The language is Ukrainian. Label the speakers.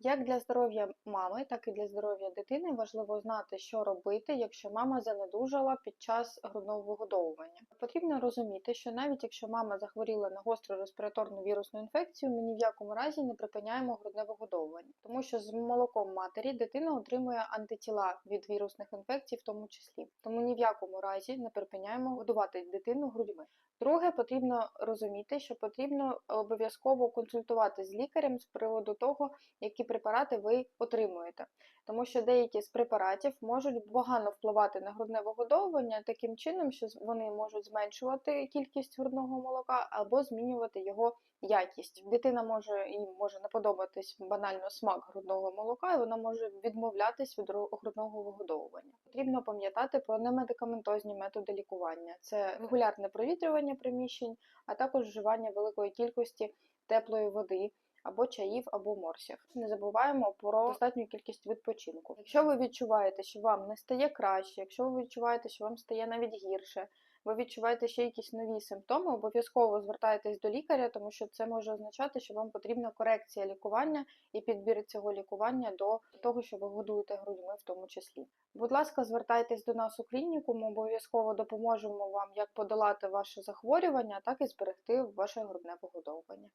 Speaker 1: Як для здоров'я мами, так і для здоров'я дитини важливо знати, що робити, якщо мама занедужала під час грудного вигодовування. Потрібно розуміти, що навіть якщо мама захворіла на гостру респіраторну вірусну інфекцію, ми ні в якому разі не припиняємо грудне вигодовування, тому що з молоком матері дитина отримує антитіла від вірусних інфекцій, в тому числі. Тому ні в якому разі не припиняємо годувати дитину грудьми. Друге, потрібно розуміти, що потрібно обов'язково консультувати з лікарем з приводу того, які препарати ви отримуєте, тому що деякі з препаратів можуть погано впливати на грудне вигодовування таким чином, що вони можуть зменшувати кількість грудного молока або змінювати його якість. Дитина може їй може не подобатись банально смак грудного молока, і вона може відмовлятись від грудного вигодовування. Потрібно пам'ятати про немедикаментозні методи лікування: це регулярне провітрювання приміщень, а також вживання великої кількості теплої води або чаїв, або морсів. Не забуваємо про достатню кількість відпочинку. Якщо ви відчуваєте, що вам не стає краще, якщо ви відчуваєте, що вам стає навіть гірше, ви відчуваєте ще якісь нові симптоми, обов'язково звертайтесь до лікаря, тому що це може означати, що вам потрібна корекція лікування і підбір цього лікування до того, що ви годуєте грудьми в тому числі. Будь ласка, звертайтесь до нас у клініку, ми обов'язково допоможемо вам як подолати ваше захворювання, так і зберегти ваше грудне вигодовування.